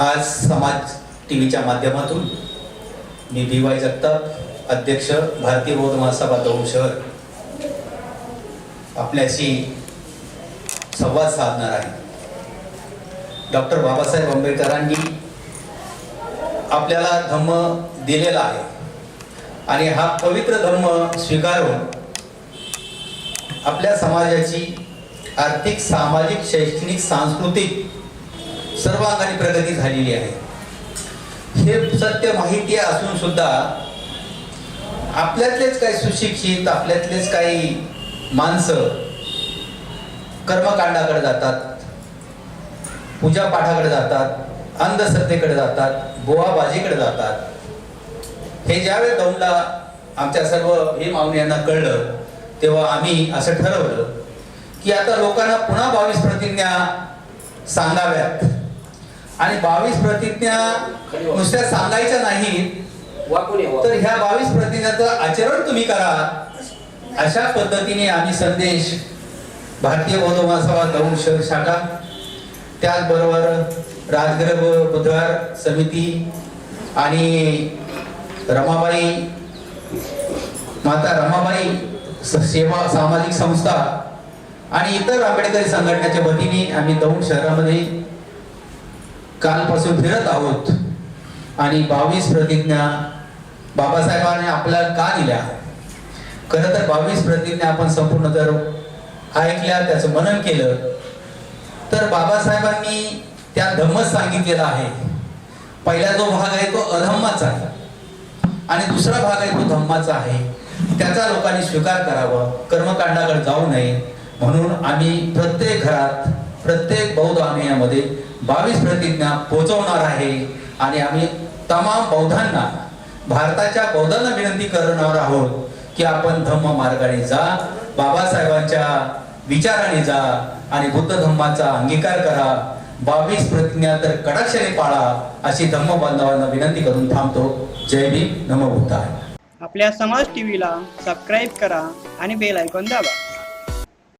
आज समाज टी व्हीच्या माध्यमातून मी बी वाय जगताप अध्यक्ष भारतीय बौद्ध महासभा दौंड शहर आपल्याशी संवाद साधणार आहे. डॉक्टर बाबासाहेब आंबेडकरांनी आपल्याला धम्म दिलेला आहे. आणि हा पवित्र धर्म स्वीकारून आपल्या समाजाची आर्थिक सामाजिक शैक्षणिक सांस्कृतिक सर्वांगाने प्रगती झालेली आहे. हे सत्य माहिती असून सुद्धा आपल्यातलेच काही सुशिक्षित आपल्यातलेच काही माणसं कर्मकांडाकडे जातात पूजापाठाकडे जातात अंधश्रद्धेकडे जातात बोवाबाजीकडे जातात. हे ज्यावेळेस दौंडला आमच्या सर्व हे मावणी यांना कळलं तेव्हा आम्ही असं ठरवलं की आता लोकांना पुन्हा बावीस प्रतिज्ञा सांगाव्यात. आणि बावीस प्रतिज्ञा नुसत्या सांगायच्या नाहीत ये तर ह्या बावीस प्रतिज्ञाचं आचरण तुम्ही करा. अशा पद्धतीने आम्ही संदेश भारतीय बौद्ध महासभा दौंड शहर शाखा त्याचबरोबर राजगर्भ बुधवार समिती आणि रमाबाई माता रमाबाई सेवा सामाजिक संस्था आणि इतर आंबेडकरी संघटनेच्या वतीने आम्ही दौंड शहरामध्ये कालपासून फिरत आहोत. आणि बावीस प्रतिज्ञा बाबासाहेबांनी आपल्याला का दिल्या? खरं तर बावीस प्रतिज्ञा आपण संपूर्ण जर ऐकल्या त्याचं मनन केलं तर बाबासाहेबांनी त्या धम्मच सांगितलेला आहे. पहिला जो भाग आहे तो अधम्माचा आहे. आणि दुसरा भाग आहे तो धम्माचा आहे. त्याचा लोकांनी स्वीकार करावा कर्मकांडाकडे जाऊ नये. म्हणून आम्ही प्रत्येक घरात प्रत्येक बौद्ध आलयामध्ये बावीस प्रतिज्ञा पोहोचवणार आहे. आणि आम्ही तमाम बौद्धांना भारताच्या बौद्धांना विनंती करणार आहोत की आपण धम्म मार्गाने जा बाबासाहेबांच्या विचाराने जा आणि बुद्ध धम्माचा अंगीकार करा. बावीस प्रतिज्ञा तर कडाक्षाने पाळा अशी धम्म बांधवांना विनंती करून थांबतो. जय भीम नमो बुद्धाय. आपल्या समाज टीव्हीला सबस्क्राईब करा आणि बेल ऐकून दाबा.